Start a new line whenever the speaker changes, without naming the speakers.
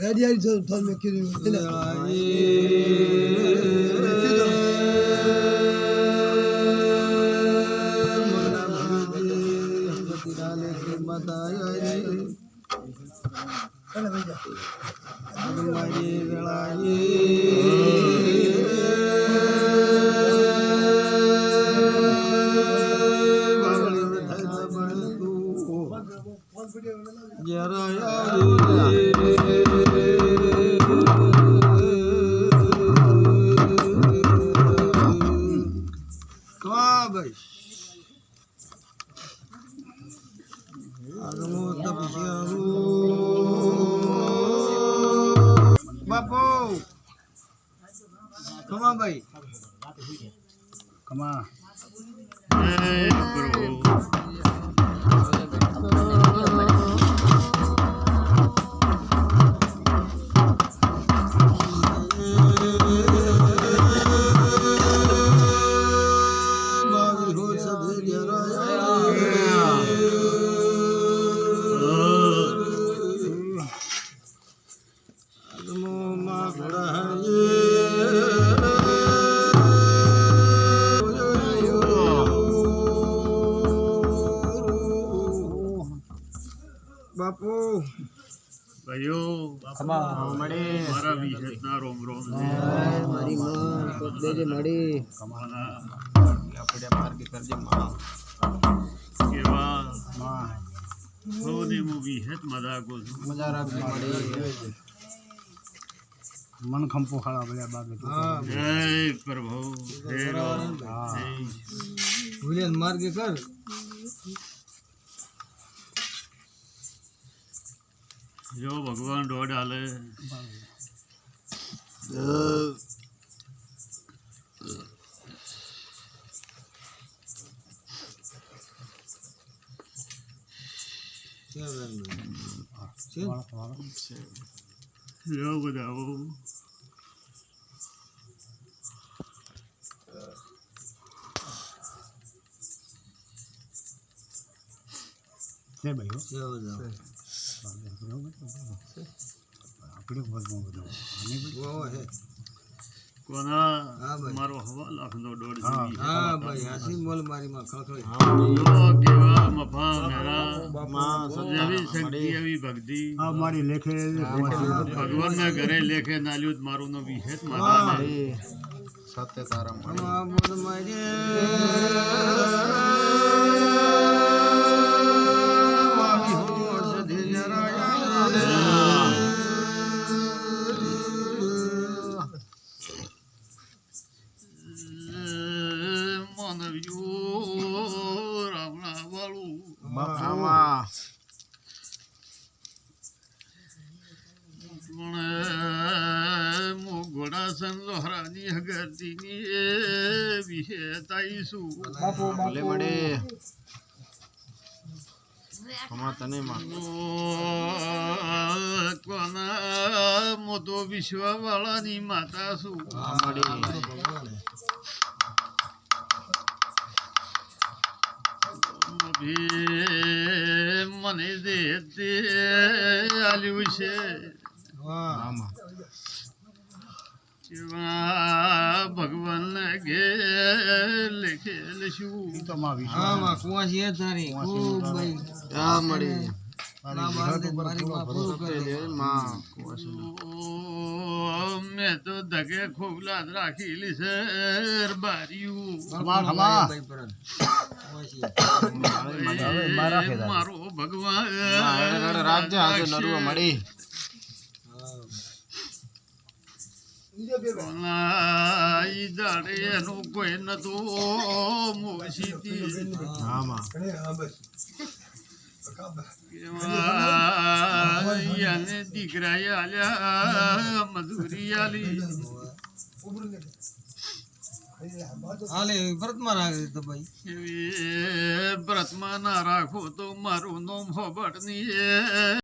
Her yer canım tam mekkeli. Thank you. ભાઈ જા phone પીડ્યો
ભાઈ આગમો તપસ્યારું બાપુ કમા ભાઈ કમા બાપુ.
ભાઈઓ મારા વિશેષના રોમ રોમ.
મારી માં દેજે મળી.
કરજે એવા કેવા? હું વિશેષ મૂવી હેત
મજા રાખી મળી. મન ખંપો ખાડા ભલ્યા બાગે
જય પ્રભુ જય
ભૂલે માર્ગે કર.
જો ભગવાન દોડ હાલે જો બધા આવો.
છે ભાઈ
મારો હવાલ આખનો દોડ
હા. ભાઈ મારી
મેરા ભક્તિ
હા મારી
ભગવાન ના ઘરે લેખે નાલ્યું મારું નો વિશેષ માતા
સત્ય તારા બોલ
માનવ્યો રાવણા વાળું પણ મો ઘોડા સંજોહરાની હગરતીની એ વિશે તાઈશું કોના મોટો વિશ્વ વાળાની માતા છું ભી મને દે તે આલ્યું છે. કેવા ભગવાન ઘે લેખેલ છું.
હા માં કુવાસી એ તારી. ખૂબ ભાઈ. હા મળી. માં.
તો ધગે ખોબલા જ રાખેલી છે મારો ભગવાન રાજ્ય ઈ એનું કોઈ નતું મોસી દીકરાએ આલ્યા મધુરી આલી
હાલે
ના રાખો તો મારું નોમ હોબટની